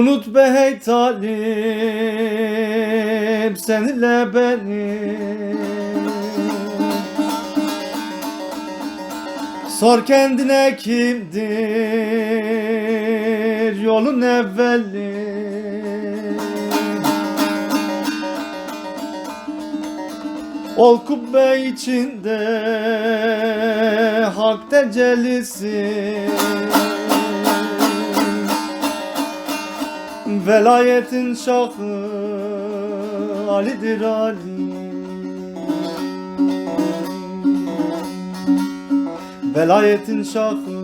Unut be hey talip seninle beni Sor kendine kimdir yolun evveli. Ol kubbe içinde hak tecellisi Velayetin şahı Ali'dir Ali. Velayetin şahı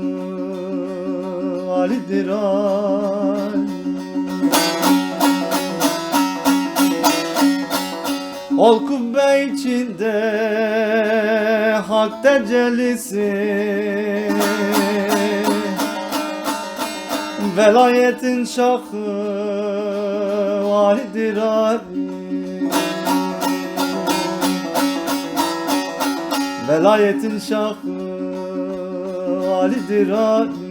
Ali'dir Ali. Ol kubbe içinde hak tecellisi Velayetin şahı validir Ali Velayetin şahı validir Ali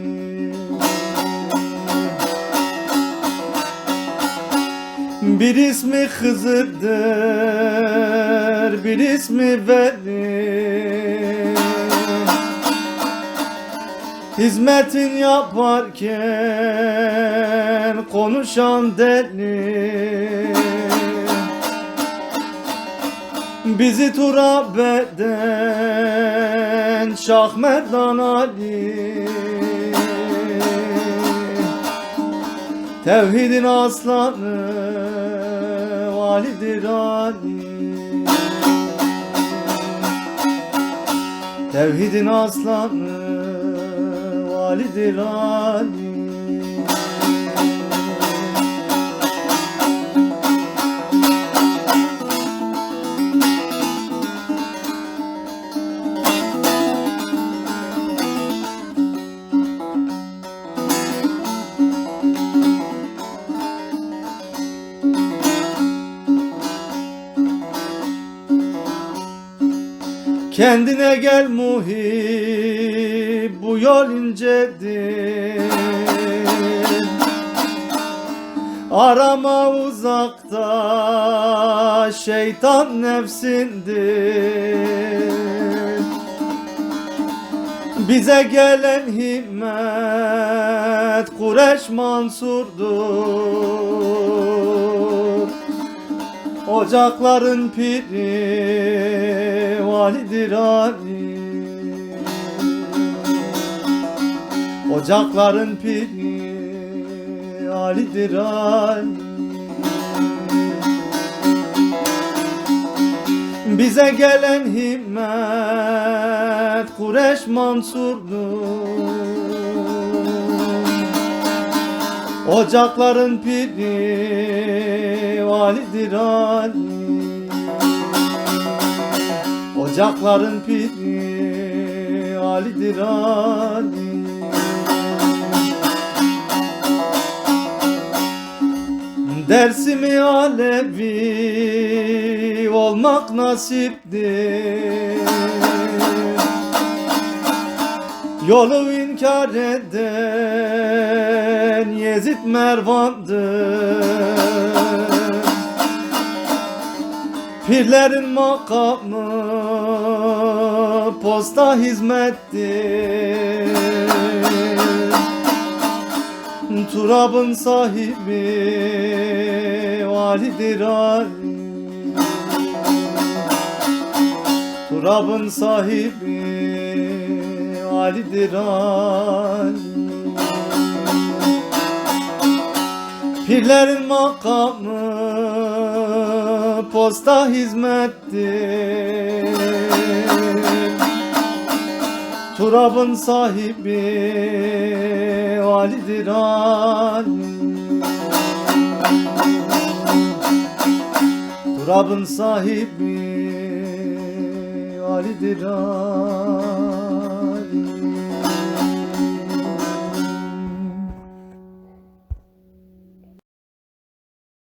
Bir ismi Hızır'dır, bir ismi Veli Hizmetin yaparken konuşan deli. Bizi turab eden Şah Merdan Ali. Tevhidin aslanı Validir Ali. Tevhidin aslanı Validir Ali Kendine gel bu yol incedir. Arama uzakta şeytan nefsindir. Bize gelen himmet Kureş Mansur'dur. Ocakların piri Validir Ali Ocakların piri Ali'dir Ali Bize gelen himmet Kureş Mansur'dur Ocakların piri validir Ali Ocakların piri Ali'dir Ali Dersimi Alevi olmak nasiptir. Yolu inkar eden Yezid Mervan'dır. Pirlerin makamı posta hizmettir Turabın sahibi validir Ali Turabın sahibi Ali'dir Ali Pirlerin makamı posta hizmettir Turabın sahibi Ali'dir Ali Turabın sahibi Ali'dir Ali